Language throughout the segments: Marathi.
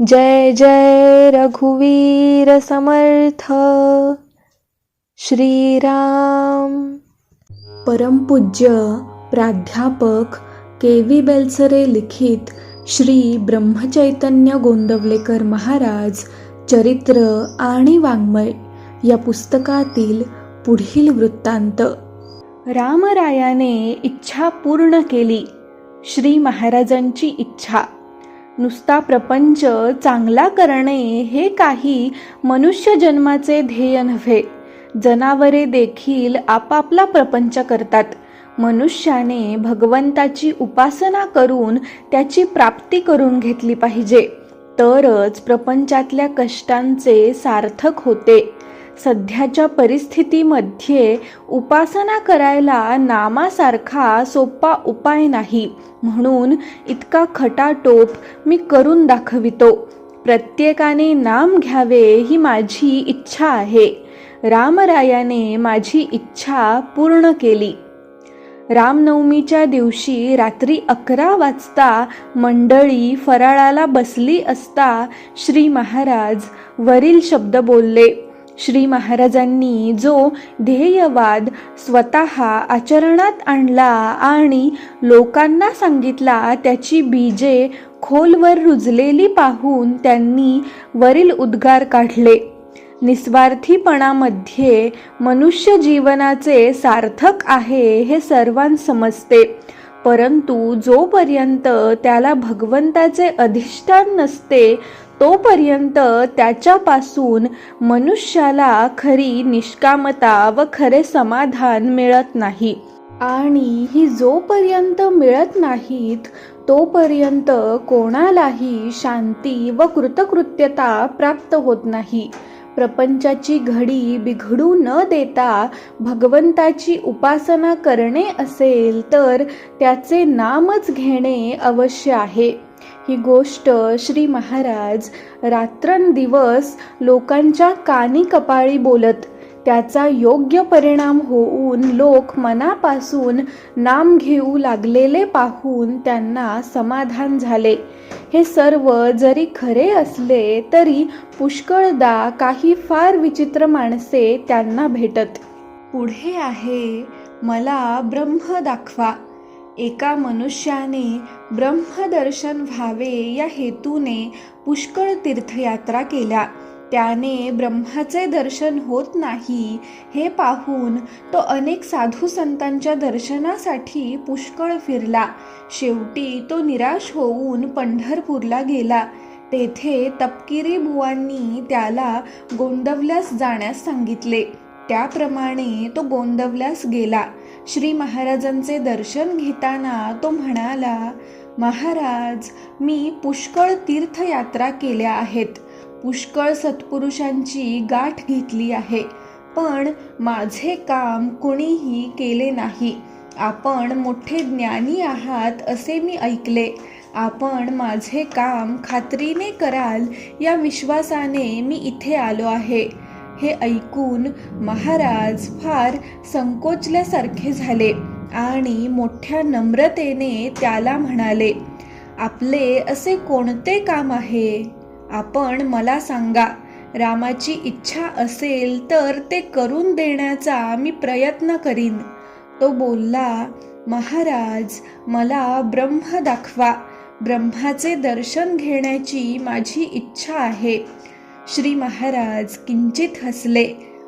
जय जय रघुवीर समर्थ। श्रीराम। परमपूज्य प्राध्यापक के व्ही बेलसरे लिखित श्री ब्रह्मचैतन्य गोंदवलेकर महाराज चरित्र आणि वाङ्मय या पुस्तकातील पुढील वृत्तांत. रामरायाने इच्छा पूर्ण केली. श्री महाराजांची इच्छा. नुसता प्रपंच चांगला करणे हे काही मनुष्य जन्माचे ध्येय नव्हे. जनावरे देखील आपापला प्रपंच करतात. मनुष्याने भगवंताची उपासना करून त्याची प्राप्ती करून घेतली पाहिजे. तरच प्रपंचातल्या कष्टांचे सार्थक होते. सध्याच्या परिस्थितीमध्ये उपासना करायला नामासारखा सोपा उपाय नाही. म्हणून इतका खटाटोप मी करून दाखवितो. प्रत्येकाने नाम घ्यावे ही माझी इच्छा आहे. रामरायाने माझी इच्छा पूर्ण केली. रामनवमीच्या दिवशी रात्री अकरा वाजता मंडळी फराळाला बसली असता श्री महाराज वरील शब्द बोलले श्री महाराजांनी जो ध्येयवाद स्वतः आचरणात आणला आणि लोकांना सांगितला त्याची बीजे खोलवर रुजलेली पाहून त्यांनी वरील उद्गार काढले. निस्वार्थीपणामध्ये मनुष्य जीवनाचे सार्थक आहे हे सर्वांस समजते. परंतु जोपर्यंत त्याला भगवंताचे अधिष्ठान नसते तोपर्यंत त्याच्यापासून मनुष्याला खरी निष्कामता व खरे समाधान मिळत नाही. आणि ही जोपर्यंत मिळत नाहीत तोपर्यंत कोणालाही शांती व कृतकृत्यता प्राप्त होत नाही. प्रपंचाची घडी बिघडू न देता भगवंताची उपासना करणे असेल तर त्याचे नामच घेणे अवश्य आहे. ही गोष्ट श्री महाराज रात्रंदिवस लोकांच्या कानी कपाळी बोलत त्याचा योग्य परिणाम होऊन लोक मनापासून नाम घेऊ लागलेले पाहून त्यांना समाधान झाले. हे सर्व जरी खरे असले तरी पुष्कळदा काही फार विचित्र माणसे त्यांना भेटत. पुढे आहे मला ब्रह्म दाखवा. एका मनुष्याने ब्रह्मदर्शन व्हावे या हेतूने पुष्कळ तीर्थयात्रा केल्या. त्याने ब्रह्माचे दर्शन होत नाही हे पाहून तो अनेक साधू संतांच्या दर्शनासाठी पुष्कळ फिरला. शेवटी तो निराश होऊन पंढरपूरला गेला. तेथे तपकिरी बुवांनी त्याला गोंदवल्यास जाण्यास सांगितले. त्याप्रमाणे तो गोंदवल्यास गेला. श्री महाराजांचे दर्शन घेताना तो म्हणाला महाराज मी पुष्कळ तीर्थयात्रा केल्या आहेत. पुष्कळ सत्पुरुषांची गाठ घेतली आहे. पण माझे काम कुणीही केले नाही. आपण मोठे ज्ञानी आहात असे मी ऐकले. आपण माझे काम खात्रीने कराल या विश्वासाने मी इथे आलो आहे. हे ऐकून महाराज फार संकोचल्यासारखे झाले आणि मोठ्या नम्रतेने त्याला म्हणाले आपले असे कोणते काम आहे? आपण मला सांगा. रामाची इच्छा असेल तर ते करून देण्याचा मी प्रयत्न करीन. तो बोलला महाराज मला ब्रह्म दाखवा. ब्रह्माचे दर्शन घेण्याची माझी इच्छा आहे. श्री महाराज किंचित हसले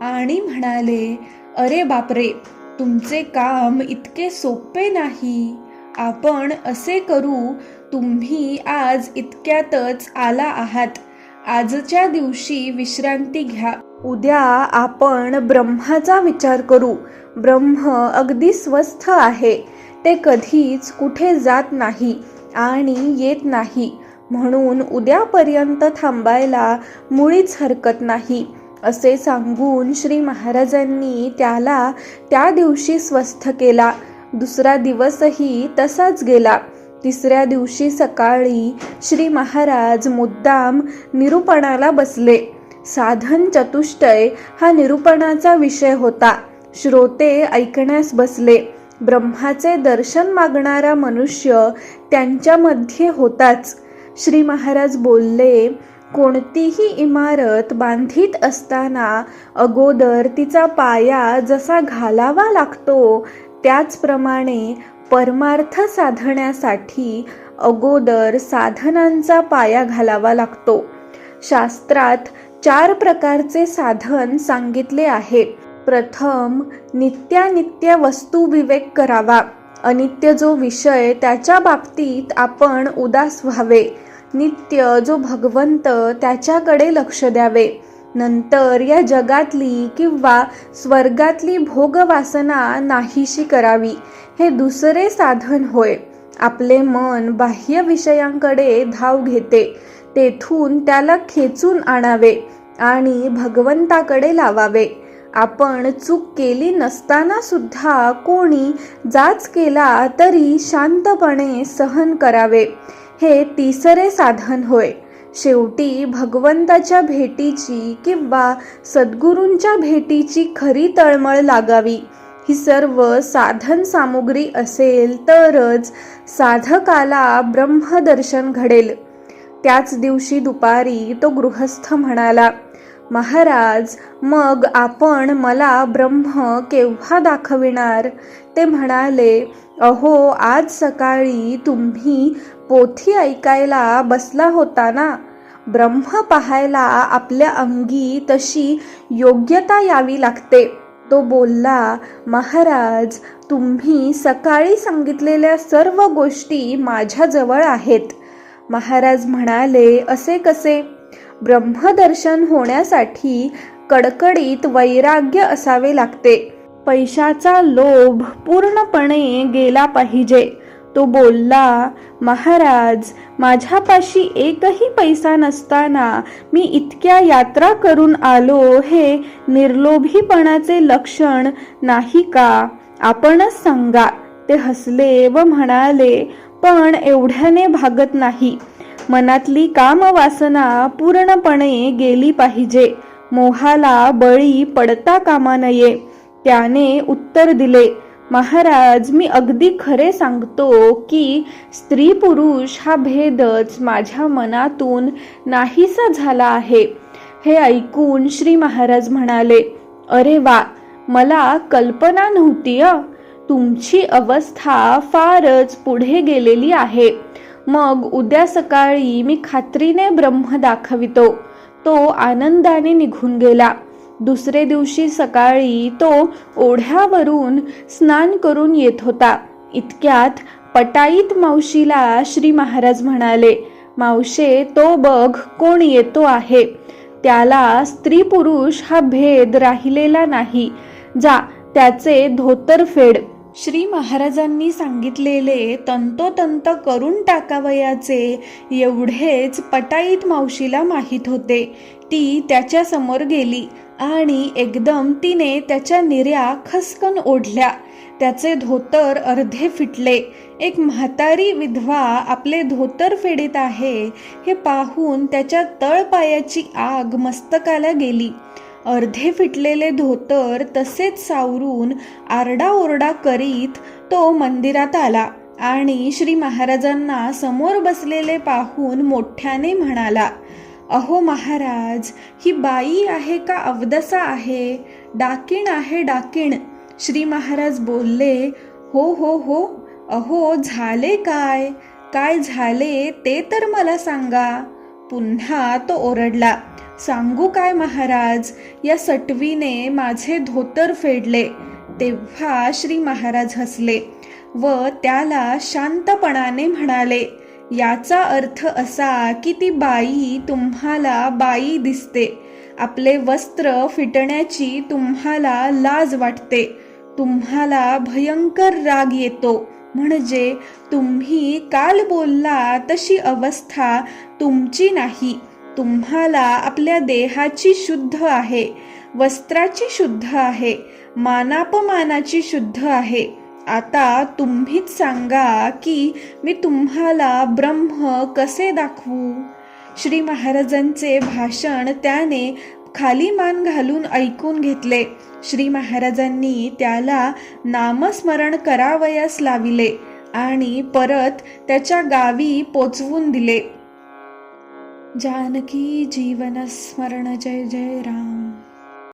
आणि म्हणाले अरे बापरे तुमचे काम इतके सोपे नाही. आपण असे करू तुम्ही आज इतक्यातच आला आहात. आजच्या दिवशी विश्रांती घ्या. उद्या आपण ब्रह्माचा विचार करू. ब्रह्म अगदी स्वस्थ आहे. ते कधीच कुठे जात नाही आणि येत नाही. म्हणून उद्यापर्यंत थांबायला मुळीच हरकत नाही असे सांगून श्री महाराजांनी त्याला त्या दिवशी स्वस्थ केला. दुसरा दिवसही तसाच गेला. तिसऱ्या दिवशी सकाळी श्री महाराज मुद्दाम निरूपणाला बसले. साधन चतुष्टय हा निरूपणाचा विषय होता. श्रोते ऐकण्यास बसले. ब्रह्माचे दर्शन मागणारा मनुष्य त्यांच्यामध्ये होताच. श्री महाराज बोलले कोणतीही इमारत बांधित असताना अगोदर तिचा पाया जसा घालावा लागतो त्याचप्रमाणे परमार्थ साधण्यासाठी अगोदर साधनांचा पाया घालावा लागतो. शास्त्रात चार प्रकारचे साधन सांगितले आहे. प्रथम नित्यानित्य वस्तू विवेक करावा. अनित्य जो विषय त्याच्या बाबतीत आपण उदास व्हावे. नित्य जो भगवंत त्याच्याकडे लक्ष द्यावे. नंतर या जगातली किंवा स्वर्गातली भोगवासना नाहीशी करावी. हे दुसरे साधन होय. आपले मन बाह्य विषयांकडे धाव घेते. तेथून त्याला खेचून आणावे आणि भगवंताकडे लावावे. आपण चूक केली नसताना सुद्धा कोणी जाच केला तरी शांतपणे सहन करावे. हे तिसरे साधन होय. शेवटी भगवंताच्या भेटीची किंवा सद्गुरूंच्या भेटीची खरी तळमळ लागावी. ही सर्व साधन सामुग्री असेल तरच साधकाला ब्रह्मदर्शन घडेल. त्याच दिवशी दुपारी तो गृहस्थ म्हणाला महाराज मग आपण मला ब्रह्म केव्हा दाखविणार? ते म्हणाले अहो आज सकाळी तुम्ही पोथी ऐकायला बसला होता ना? ब्रह्म पाहायला आपल्या अंगी तशी योग्यता यावी लागते. तो बोलला महाराज तुम्ही सकाळी सांगितलेल्या सर्व गोष्टी माझ्याजवळ आहेत. महाराज म्हणाले असे कसे? ब्रह्मदर्शन होण्यासाठी कडकडीत वैराग्य असावे लागते. पैशाचा लोभ पूर्णपणे गेला पाहिजे. तो बोलला महाराज माझ्यापाशी एकही पैसा नसताना मी इतक्या यात्रा करून आलो हे निर्लोभीपणाचे लक्षण नाही का? आपणच सांगा. ते हसले व म्हणाले पण एवढ्याने भागत नाही. मनातली कामवासना पूर्णपणे गेली पाहिजे. मोहाला बळी पडता कामा नये. त्याने उत्तर दिले महाराज मी अगदी खरे सांगतो की स्त्री पुरुष हा भेदच माझ्या मनातून नाहीसा झाला आहे. हे ऐकून श्री महाराज म्हणाले अरे वा मला कल्पना नव्हती अ तुमची अवस्था फारच पुढे गेलेली आहे. मग उद्या सकाळी मी खात्रीने ब्रह्म दाखवितो. तो आनंदाने निघून गेला. दुसरे दिवशी सकाळी तो ओढ्यावरून स्नान करून येत होता. इतक्यात पटाईत मावशीला श्री महाराज म्हणाले मावशे तो बघ कोण येतो आहे. त्याला स्त्री पुरुष हा भेद राहिलेला नाही. जा त्याचे धोतर फेड. श्री महाराजांनी सांगितलेले तंतोतंत करून टाकावयाचे एवढेच पटाईत मावशीला माहीत होते. ती त्याच्यासमोर गेली आणि एकदम तिने त्याच्या निर्या खसकन ओढल्या. त्याचे धोतर अर्धे फिटले. एक म्हातारी विधवा आपले धोतर फेडीत आहे हे पाहून त्याच्या तळपायाची आग मस्तकाला गेली. अर्धे फिटलेले धोतर तसेच सावरून आरडाओरडा करीत तो मंदिरात आला आणि श्री महाराजांना समोर बसलेले पाहून मोठ्याने म्हणाला अहो महाराज ही बाई आहे का अवदसा आहे? डाकीण आहे डाकीण. श्री महाराज बोलले हो हो हो अहो झाले काय? काय झाले ते तर मला सांगा. पुन्हा तो ओरडला सांगू काय महाराज? या सटवीने माझे धोतर फेडले. तेव्हा श्री महाराज हसले व त्याला शांतपणाने म्हणाले याचा अर्थ असा की ती बाई तुम्हाला बाई दिसते. आपले वस्त्र फिटण्याची तुम्हाला लाज वाटते. तुम्हाला भयंकर राग येतो. म्हणजे तुम्ही काल बोलला तशी अवस्था तुमची नाही. तुम्हाला आपल्या देहाची शुद्ध आहे वस्त्राची शुद्ध आहे मानापमानाची शुद्ध आहे. आता तुम्हीच सांगा की मी तुम्हाला ब्रह्म कसे दाखवू? श्री महाराजांचे भाषण त्याने खाली मान घालून ऐकून घेतले. श्री महाराजांनी त्याला नामस्मरण करावयास लाविले आणि परत त्याच्या गावी पोचवून दिले. जानकी जीवन स्मरण जय जय राम।